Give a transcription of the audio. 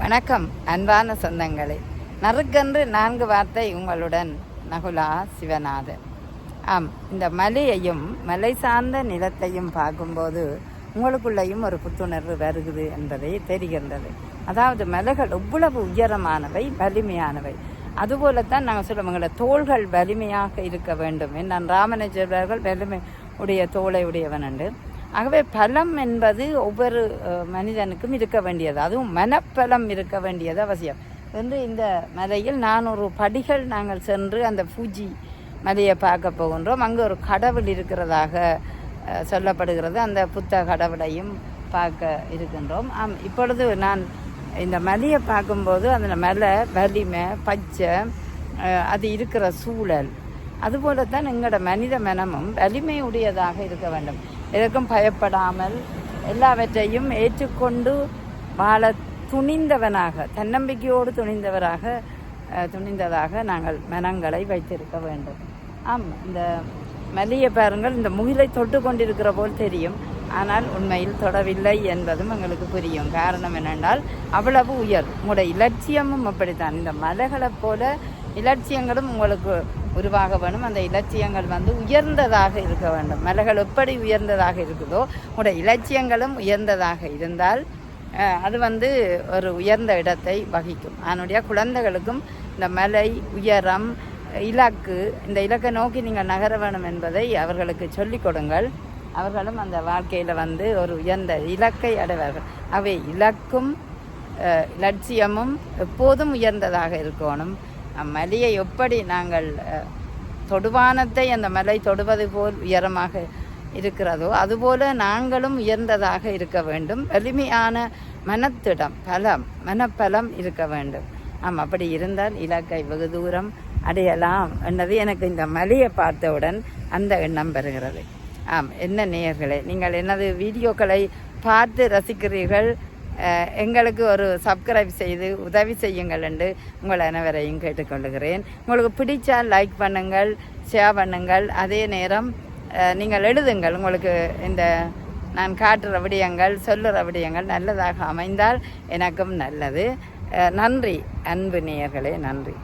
வணக்கம் அன்பான சொந்தங்களே. நறுக்கென்று நான்கு வார்த்தை உங்களுடன் நகுலா சிவநாதன். ஆம் இந்த மலையையும் மலை சார்ந்த நிலத்தையும் பார்க்கும்போது உங்களுக்குள்ளேயும் ஒரு புத்துணர்வு வருகுது என்பதை தெரிகின்றது. அதாவது மலைகள் எவ்வளவு உயரமானவை வலிமையானவை. அதுபோலத்தான் நாங்கள் சொல்லுவோம் எங்களை தோள்கள் வலிமையாக இருக்க வேண்டும். என்னன் ராமனேஸ்வரர்கள் வலிமை உடைய தோளை உடையவன் என்று. ஆகவே பலம் என்பது ஒவ்வொரு மனிதனுக்கும் இருக்க வேண்டியது. அதுவும் மனப்பலம் இருக்க வேண்டியது அவசியம். வந்து இந்த மலையில் நானூறு படிகள் நாங்கள் சென்று அந்த பூஜி மலையை பார்க்க போகின்றோம். அங்கே ஒரு கடவுள் இருக்கிறதாக சொல்லப்படுகிறது. அந்த புத்த கடவுளையும் பார்க்க இருக்கின்றோம். ஆம் இப்பொழுது நான் இந்த மலையை பார்க்கும்போது அந்த மலை வலிமை பச்சை அது இருக்கிற சூழல். அதுபோலத்தான் எங்களோட மனித மனமும் வலிமையுடையதாக இருக்க வேண்டும். எதற்கும் பயப்படாமல் எல்லாவற்றையும் ஏற்றுக்கொண்டு வாழ துணிந்தவனாக தன்னம்பிக்கையோடு துணிந்தவராக துணிந்ததாக நாங்கள் மனங்களை வைத்திருக்க வேண்டும். ஆம் இந்த மல்லியை பாருங்கள் இந்த முகிலை தொட்டு கொண்டிருக்கிற போல் தெரியும். ஆனால் உண்மையில் தொடவில்லை என்பதும் எங்களுக்கு புரியும். காரணம் என்னென்றால் அவ்வளவு உயர். உங்களுடைய இலட்சியமும் அப்படித்தான். இந்த மலைகளைப் போல இலட்சியங்களும் உங்களுக்கு உருவாக வேணும் அந்த இலட்சியங்கள் வந்து உயர்ந்ததாக இருக்க வேண்டும். மலைகள் எப்படி உயர்ந்ததாக இருக்குதோ உங்களோட இலட்சியங்களும் உயர்ந்ததாக இருந்தால் அது வந்து ஒரு உயர்ந்த இடத்தை வகிக்கும். அதனுடைய குழந்தைகளுக்கும் இந்த மலை உயரம் இலக்கு இந்த இலக்கை நோக்கி நீங்கள் நகர வேணும் என்பதை அவர்களுக்கு சொல்லிக் கொடுங்கள். அவர்களும் அந்த வாழ்க்கையில் வந்து ஒரு உயர்ந்த இலக்கை அடைவார்கள். அவை இலக்கும் லட்சியமும் எப்போதும் உயர்ந்ததாக இருக்கணும். அம்மலையை எப்படி நாங்கள் தொடுவானத்தை அந்த மலை தொடுவது போல் உயரமாக இருக்கிறதோ அதுபோல நாங்களும் உயர்ந்ததாக இருக்க வேண்டும். வலிமையான மனத்திடம் பலம் மனப்பலம் இருக்க வேண்டும். ஆம் அப்படி இருந்தால் இலக்கை வெகு தூரம் அடையலாம் என்னது எனக்கு இந்த மலையை பார்த்தவுடன் அந்த எண்ணம் பெறுகிறது ஆம் என்ன நேயர்களே நீங்கள் எனது வீடியோக்களை பார்த்து ரசிக்கிறீர்கள்? எங்களுக்கு ஒரு சப்ஸ்கிரைப் செய்து உதவி செய்யுங்கள் என்று உங்கள் அனைவரையும் கேட்டுக்கொள்கிறேன். உங்களுக்கு பிடிச்சா லைக் பண்ணுங்கள் ஷேர் பண்ணுங்கள். அதே நேரம் நீங்கள் எழுதுங்கள். உங்களுக்கு இந்த நான் காட்டுற விடயங்கள் சொல்லுற விடயங்கள் நல்லதாக அமைந்தால் எனக்கும் நல்லது. நன்றி. அன்பு நேயர்களே நன்றி.